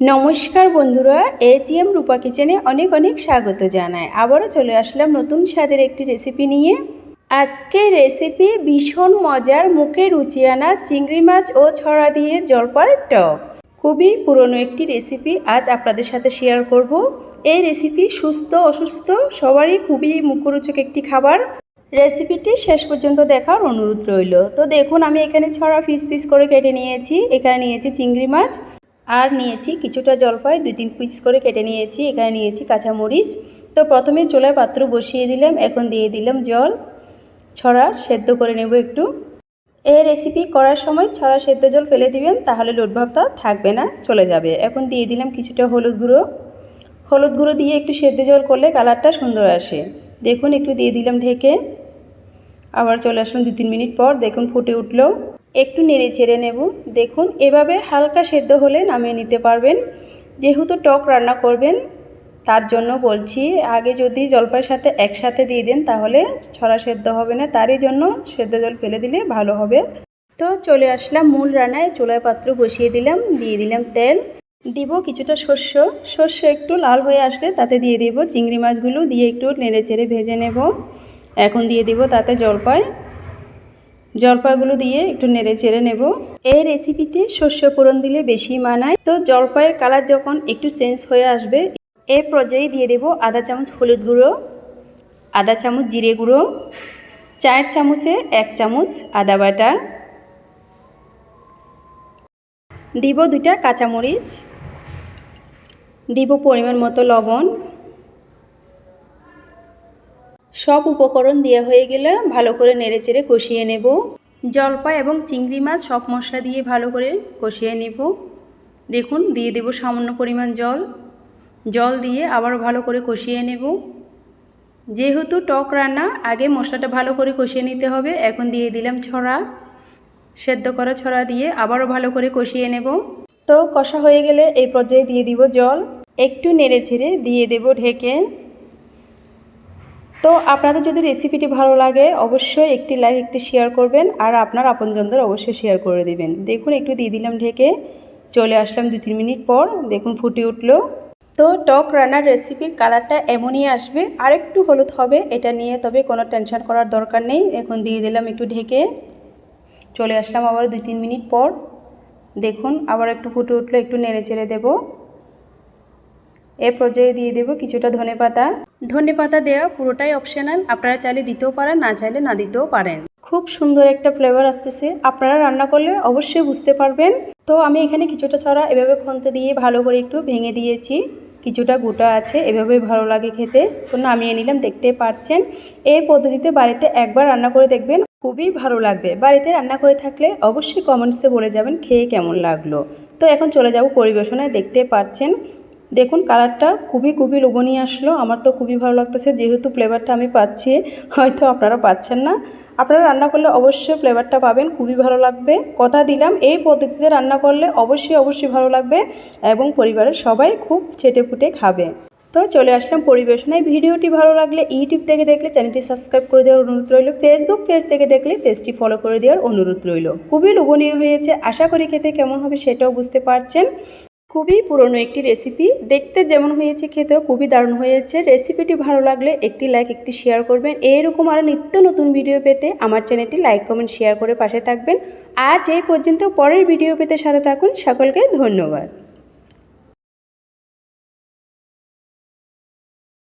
নমস্কার বন্ধুরা এজিএম রূপা কিচেনে অনেক অনেক স্বাগত জানায় আবারও চলে আসলাম নতুন স্বাদের একটি রেসিপি নিয়ে। আজকে রেসিপি ভীষণ মজার, মুখে রুচি আনা চিংড়ি মাছ ও ছড়া দিয়ে জলপার টক। খুবই পুরনো একটি রেসিপি, আজ আপনাদের সাথে শেয়ার করব। এই রেসিপি সুস্থ, অসুস্থ, সবারই খুবই মুখরোচক একটি খাবার। রেসিপিটি শেষ পর্যন্ত দেখার অনুরোধ রইল। তো দেখুন, আমি এখানে ছড়া পিস পিস করে কেটে নিয়েছি। এখানে নিয়েছি চিংড়ি মাছ। আর নিয়েছি কিছুটা জলপাই, দুই তিন পিস করে কেটে নিয়েছি, এখানে নিয়েছি কাঁচামরিচ। তো প্রথমে চুলায় পাত্র বসিয়ে দিলাম, এখন দিয়ে দিলাম জল। ছড়া সেদ্ধ করে নেব একটু। এই রেসিপি করার সময় ছড়া সেদ্ধ জল ফেলে দিবেন, তাহলে লোটভাবটা থাকবে না, চলে যাবে। এখন দিয়ে দিলাম কিছুটা হলুদ গুঁড়ো। হলুদ গুঁড়ো দিয়ে একটু সেদ্ধ জল করলে কালারটা সুন্দর আসে। দেখুন, একটু দিয়ে দিলাম ঢেকে। আবার চলে আসলাম দু তিন মিনিট পর, দেখুন ফুটে উঠল। একটু নেড়ে চেড়ে নেব। দেখুন, এভাবে হালকা সেদ্ধ হলে নামিয়ে নিতে পারবেন। যেহেতু টক রান্না করবেন, তার জন্য বলছি, আগে যদি জলপাইয়ের সাথে একসাথে দিয়ে দেন, তাহলে ছড়া সেদ্ধ হবে না। তারই জন্য সেদ্ধ জল ফেলে দিলে ভালো হবে। তো চলে আসলাম মূল রান্নায়। চুলায় পাত্র বসিয়ে দিলাম, দিয়ে দিলাম তেল। দিব কিছুটা শস্য। শস্য একটু লাল হয়ে আসলে তাতে দিয়ে দেব। চিংড়ি মাছগুলো দিয়ে একটু নেড়ে চেড়ে ভেজে নেব। এখন দিয়ে দিব তাতে জলপাই। জলপাইগুলো দিয়ে একটু নেড়ে চেড়ে নেব। এই রেসিপিতে শস্য পূরণ দিলে বেশি মানায়। তো জলপাইয়ের কালার যখন একটু চেঞ্জ হয়ে আসবে এই পর্যায়ে দিয়ে দেব আধা চামচ হলুদ গুঁড়ো, আধা চামচ জিরে গুঁড়ো, চার চামচে এক চামচ আদা বাটা। দিব দুইটা কাঁচামরিচ। দিব পরিমাণ মতো লবণ। সব উপকরণ দেওয়া হয়ে গেলে ভালো করে নেড়ে চেড়ে কষিয়ে নেব। জলপাই এবং চিংড়ি মাছ সব মশলা দিয়ে ভালো করে কষিয়ে নেব। দেখুন, দিয়ে দেব সামান্য পরিমাণ জল। জল দিয়ে আবার ভালো করে কষিয়ে নেব। যেহেতু টক রান্না, আগে মশলাটা ভালো করে কষিয়ে নিতে হবে। এখন দিয়ে দিলাম ছড়া। সেদ্ধ করা ছড়া দিয়ে আবারও ভালো করে কষিয়ে নেব। তো কষা হয়ে গেলে এই পর্যায়ে দিয়ে দিব জল। একটু নেড়ে ছেড়ে দিয়ে দেব ঢেকে। তো আপনাদের যদি রেসিপিটি ভালো লাগে, অবশ্যই একটি লাইক একটি শেয়ার করবেন আর আপনার আপনজনদের অবশ্যই শেয়ার করে দিবেন। দেখুন, একটু দিয়ে দিলাম ঢেকে, চলে আসলাম দু তিন মিনিট পর, দেখুন ফুটে উঠল। তো টক রান্নার রেসিপির কালারটা এমনই আসবে আর একটু হলুদ হবে, এটা নিয়ে তবে কোনো টেনশন করার দরকার নেই। এখন দিয়ে দিলাম একটু ঢেকে, চলে আসলাম আবার দুই তিন মিনিট পর। দেখুন, আবার একটু ফুটে উঠল, একটু নেড়ে চেড়ে দেবো। এ পর্যায়ে দিয়ে দেবো কিছুটা ধনে পাতা। ধনে পাতা দেওয়া পুরোটাই অপশনাল আপনারা চাইলে দিতেও পারেন না চাইলে না দিতেও পারেন। খুব সুন্দর একটা ফ্লেভার আসতেছে আপনারা রান্না করলে অবশ্যই বুঝতে পারবেন। তো আমি এখানে কিছুটা ছড়া এভাবে খন্তে দিয়ে ভালো করে একটু ভেঙে দিয়েছি। কিছুটা গোটা আছে এভাবে ভালো লাগে খেতে। তো নামিয়ে নিলাম দেখতে পাচ্ছেন? এই পদ্ধতিতে বাড়িতে একবার রান্না করে দেখবেন খুবই ভালো লাগবে। বাড়িতে রান্না করে থাকলে অবশ্যই কমেন্টসে বলে যাবেন খেয়ে কেমন লাগল। তো এখন চলে যাব পরিবেশনায় দেখতে পাচ্ছেন? দেখুন কালারটা খুবই খুবই লোভনীয় আসলো। আমার তো খুবই ভালো লাগতেছে। যেহেতু ফ্লেভারটা আমি পাচ্ছি, হয়তো আপনারা পাচ্ছেন না। আপনারা রান্না করলে অবশ্যই ফ্লেভারটা পাবেন, খুবই ভালো লাগবে। কথা দিলাম, এই পদ্ধতিতে রান্না করলে অবশ্যই অবশ্যই ভালো লাগবে এবং পরিবারের সবাই খুব চেটে ফুটে খাবে। তো চলে আসলাম পরিবেশনায়। ভিডিওটি ভালো লাগলে ইউটিউব থেকে দেখলে চ্যানেলটি সাবস্ক্রাইব করে দেওয়ার অনুরোধ রইল। ফেসবুক পেজ থেকে দেখলে পেজটি ফলো করে দেওয়ার অনুরোধ রইল। খুবই লোভনীয় হয়েছে। আশা করি খেতে কেমন হবে সেটাও বুঝতে পারছেন। খুবই পুরনো একটি রেসিপি দেখতে যেমন হয়েছে, খেতেও খুবই দারুণ হয়েছে। রেসিপিটি ভালো লাগলে একটি লাইক একটি শেয়ার করবেন। এইরকম আরও নিত্য নতুন ভিডিও পেতে আমার চ্যানেলটি লাইক কমেন্ট শেয়ার করে পাশে থাকবেন। আজ এই পর্যন্ত পরের ভিডিও পেতে সাথে থাকুন। সকলকে ধন্যবাদ।